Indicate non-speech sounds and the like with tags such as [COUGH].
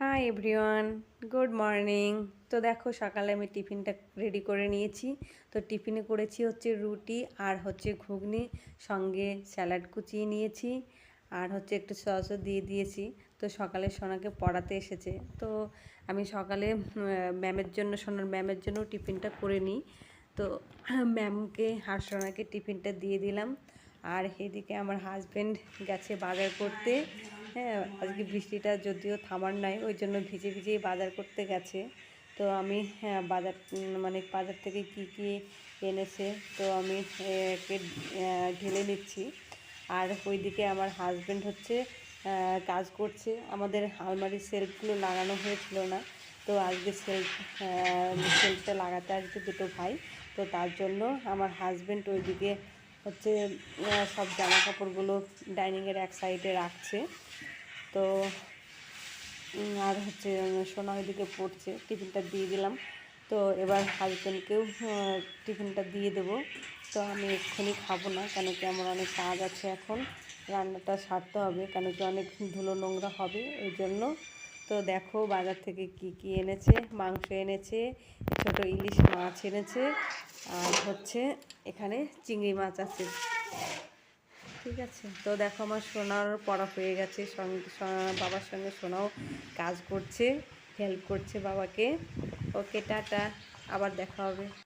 Hi everyone good morning তো দেখো, সকালে আমি টিফিনটা রেডি করে নিয়েছি। তো টিফিনে করেছি হচ্ছে রুটি আর হচ্ছে ঘুগনি, সঙ্গে স্যালাড কুচিয়ে নিয়েছি আর হচ্ছে একটু সসও দিয়ে দিয়েছি। তো সকালে সোনাকে পড়াতে এসেছে। তো আমি সকালে ম্যামের জন্য, সোনার ম্যামের জন্য টিফিনটা করে নিই। তো [CLEARS THROAT] ম্যামকে আর সোনাকে টিফিনটা দিয়ে দিলাম। আর এদিকে আমার হাজব্যান্ড গেছে বাজার করতে। হ্যাঁ আজকে বৃষ্টিটা যদিও থামার নাই, ওই জন্য ভিজে ভিজেই বাজার করতে গেছে। তো আমি হ্যাঁ বাজার মানে বাজার থেকে কি কি এনেছে, তো আমি ঢেলে নিচ্ছি। আর ওইদিকে আমার হাজব্যান্ড হচ্ছে কাজ করছে। আমাদের আলমারির সেলফগুলো লাগানো হয়েছিল না, তো আজকে সেলফ সেলফটা লাগাতে আসবে দুটো ভাই, তো তার জন্য আমার হাজব্যান্ড ওইদিকে হচ্ছে সব জামা কাপড়গুলো ডাইনিংয়ের এক সাইডে রাখছে। তো আর হচ্ছে সোনা ওইদিকে পড়ছে, টিফিনটা দিয়ে দিলাম। তো এবার হাজব্যান্ডকেও টিফিনটা দিয়ে দেবো। তো আমি এক্ষুনি খাব না, কেন কি আমার অনেক কাজ আছে এখন। রান্নাটা সারতে হবে, কেন কি অনেক ধুলো নোংরা হবে, ওই জন্য তো দেখো বাজার থেকে কি কি এনেছে? মাংস এনেছে, ছোট ইলিশ মাছ এনেছে, আর হচ্ছে এখানে চিংড়ি মাছ আছে। ঠিক আছে? তো দেখো আমার সোনার পড়া হয়ে গেছে। বাবার সঙ্গে সোনাও কাজ করছে হেল্প করছে বাবাকে। Okay, tata. আবার দেখা হবে।